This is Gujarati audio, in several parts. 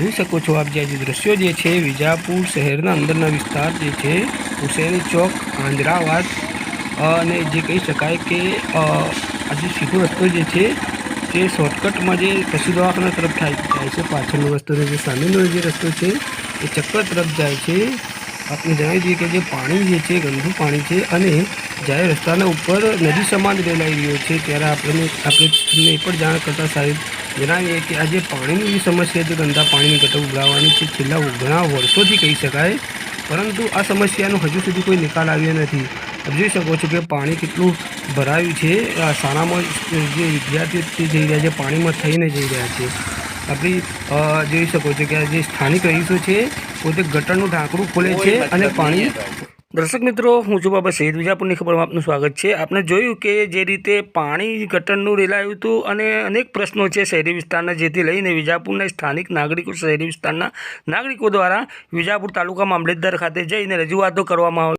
જોઈ શકો છો આપ જે આજે દ્રશ્યો જે છે, વિજાપુર શહેરના અંદરના વિસ્તાર જે છે, હુસેની ચોક આંજરાવાદ અને જે કહી શકાય કે આજે સીધો રસ્તો જે છે, તે શોર્ટકટમાં જે પશુ દવાખાના તરફ થાય છે, પાછળનો રસ્તો જે સામેનો જે રસ્તો છે, એ ચક્કર તરફ જાય છે. આપણે જણાવી દઈએ કે જે પાણી જે છે, ગંદુ પાણી છે અને જ્યારે રસ્તાના ઉપર નદી સમાન રેલાઈ રહ્યો છે ત્યારે આપણને આપણે એ પણ જાણ કરતા સાહેબ જણાવીએ કે આ જે પાણીની જે સમસ્યા છે, ગંદા પાણીની ગટર ઉભરાવાની છે, છેલ્લા ઘણા વર્ષોથી કહી શકાય. પરંતુ આ સમસ્યાનો હજુ સુધી કોઈ નિકાલ આવ્યો નથી. તમે જોઈ શકો છો કે પાણી કેટલું ભરાયું છે. શાળામાં જે વિદ્યાર્થીઓ જઈ રહ્યા છે, પાણીમાં થઈને જઈ રહ્યા છે. આપણી જોઈ શકો છો કે આ જે સ્થાનિક રહીશો છે પોતે ગટરનું ઢાંકણું ખોલે છે અને પાણી દર્શક મિત્રો હું છું બાબા શહીદ વિજાપુરની ખબરમાં આપનું સ્વાગત છે. આપણે જોયું કે જે રીતે પાણી ગટરનું રેલાયું હતું અને અનેક પ્રશ્નો છે શહેરી વિસ્તારના જેથી લઈને વિજાપુરના સ્થાનિક નાગરિકો શહેરી વિસ્તારના નાગરિકો દ્વારા વિજાપુર તાલુકા મામલતદાર ખાતે જઈને રજૂઆતો કરવામાં આવે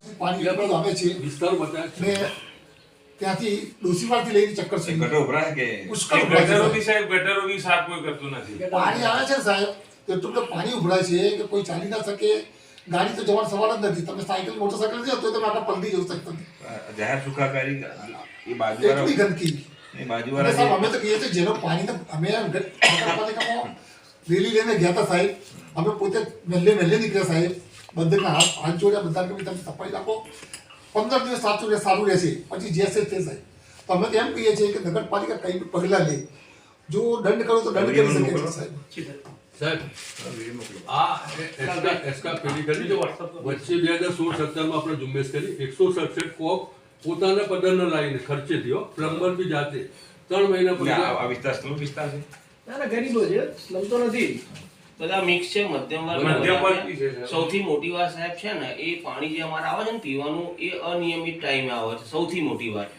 ત્યાંથી ડોસીવાળથી લઈને ચક્કર એ ગટરો ઉભરાય કે પુષ્કળ છે ગટરો. બી સાહેબ ગટરો બી સાફ કોઈ કરતું નથી. પાણી આવે છે સાહેબ? તો એટલું બધું પાણી ઉભરાય છે કે કોઈ ચાલી ના શકે ગાડી તો જવાનો સવાલ જ નથી તમે સાયકલ મોટરસાયકલ જશો તો તમે આગળ પલટી જવું શકતા નથી જાહેર સુખાકારી એ એટલી બાજુવાળા ગંદકી એ અને બાજુવાળા સાહેબ જે- અમે તો કહીએ છીએ જેનો પાણી તો અમે નગરપાલિકામાં રેલી લઈને ગયા હતા સાહેબ અમે પોતે વહેલે વહેલે નીકળ્યા સાહેબ બધાના હાથ હાથ જોડ્યા બધા કે તમે સફાઈ રાખો પંદર દિવસ સાચું રહે સારું રહેશે પછી જે છે તે સાહેબ તો અમે તો એમ કહીએ છીએ કે નગરપાલિકા કઈ બી પગલાં લે જો દંડ કરો તો દંડ કરી શકે છે સાહેબ સાહેબ આ એસકા એસકા પેલી કરી વચ્ચે બે હજાર સોળ સત્તરમાં આપણે ઝુંબેશ કરી. એકસો સડસઠ કોપ પોતાના પદરને લાવીને ખર્ચે થયો પ્લમ્બર બી જાતે. ત્રણ મહિના આ વિસ્તાર સ્લમ વિસ્તાર છે? ના ના ગરીબો છે. સ્લમ તો નથી. બધા મિક્સ છે. મધ્યમ વર્ગ મધ્યમ વર્ગી છે. સૌથી મોટી વાત સાહેબ છે ને એ પાણી જે અમારે આવે છે ને પીવાનું એ અનિયમિત ટાઈમે આવે છે. સૌથી મોટી વાત.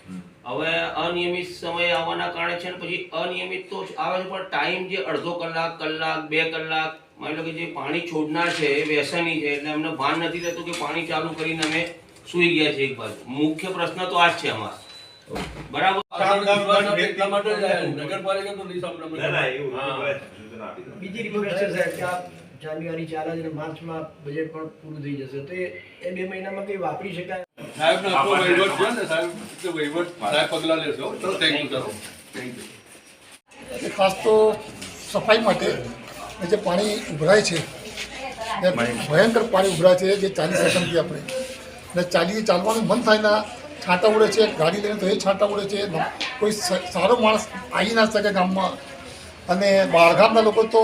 હવે અનિયમિત સમય આવવાના કારણે છે ને પછી અનિયમિત તો આવે છે પણ ટાઈમ જે અડધો કલાક કલાક બે કલાક માની લો કે જે પાણી છોડનાર છે એ વ્યસની છે એટલે અમને ભાન નથી રહેતું કે પાણી ચાલુ કરીને અમે સુઈ ગયા છે એક બાજુ. મુખ્ય પ્રશ્ન તો આ જ છે અમારો. બરાબર. બીજી રિક્વેસ્ટ છે સાહેબ કે આ જાન્યુઆરી ચાલે અને માર્ચમાં બજેટ પણ પૂરું થઈ જશે. તો એ બે મહિનામાં કંઈ વાપરી શકાય? સાહેબનો આખો વહીવટ છે ને સાહેબ વહીવટ સાહેબ પગલાં લેશો. ચલો થેન્ક યુ થેન્ક યુ ખાસ તો સફાઈ માટે જે પાણી ઉભરાય છે ભયંકર પાણી ઉભરાય છે જે ચાલી સેકન્ડથી આપણે. ને ચાલી ચાલવાનું મન થાય ના છાંટા ઉડે છે ગાડી લઈને તો એ છાંટા ઉડે છે કોઈ સારો માણસ આવી ના શકે ગામમાં. અને બહારગામના લોકો તો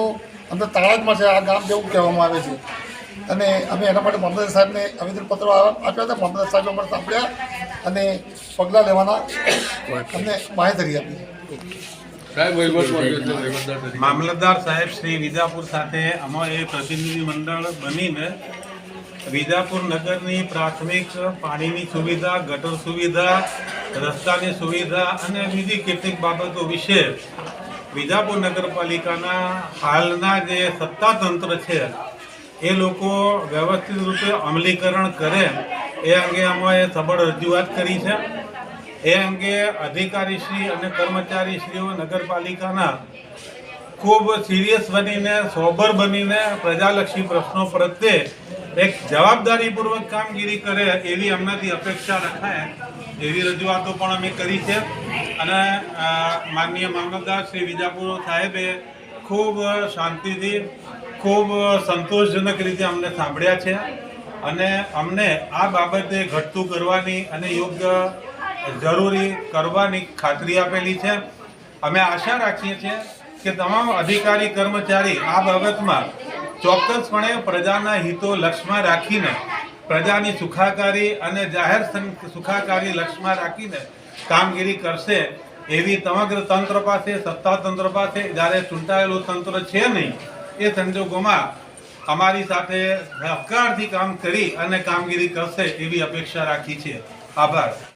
અંદર તાળાજમાં છે આ ગામ જેવું કહેવામાં આવે છે. અને અમે એના માટે મામલતદાર સાહેબને આવેદનપત્રો આપ્યા હતા. મામલતદાર સાહેબે અમારે સાંભળ્યા અને પગલાં લેવાના. અમને માહિતી આપી. મામલતદાર સાહેબ શ્રી વિજાપુર સાથે અમારે પ્રતિનિધિ મંડળ બનીને વિજાપુર નગરની પ્રાથમિક પાણીની સુવિધા ગટર સુવિધા રસ્તાની સુવિધા અને બીજી કેટલીક બાબતો વિશે વિજાપુર નગરપાલિકાના હાલના જે સત્તાતંત્ર છે એ લોકો વ્યવસ્થિત રૂપે અમલીકરણ કરે, એ અંગે અમે સબળ રજૂઆત કરી છે. એ અંગે અધિકારીશ્રી અને કર્મચારીશ્રીઓ નગરપાલિકાના ખૂબ સિરિયસ બનીને, સોબર બનીને પ્રજાલક્ષી પ્રશ્નો પ્રત્યે એક જવાબદારીપૂર્વક કામગીરી કરે એવી એમનાથી અપેક્ષા રખાય એવી રજૂઆતો પણ અમે કરી છે. અને માનનીય મામલતદાર શ્રી વિજાપુર સાહેબે ખૂબ શાંતિથી ખૂબ સંતોષજનક રીતે અમને સાંભળ્યા છે અને અમને આ બાબતે ઘટતું કરવાની અને યોગ્ય જરૂરી કરવાની ખાતરી આપેલી છે. અમે આશા રાખીએ છીએ કે તમામ અધિકારી કર્મચારી આ બાબતમાં ચોક્કસપણે પ્રજાના હિતો લક્ષ્યમાં રાખીને, પ્રજાની સુખાકારી અને જાહેર સુખાકારી લક્ષ્યમાં રાખીને કામગીરી કરશે એવી સમગ્ર તંત્ર પાસે સત્તા તંત્ર પાસે જ્યારે ચૂંટાયેલું તંત્ર છે નહીં એ સંજોગોમાં અમારી સાથે સહકારથી કામ કરી અને કામગીરી કરશે એવી અપેક્ષા રાખી છે. આભાર.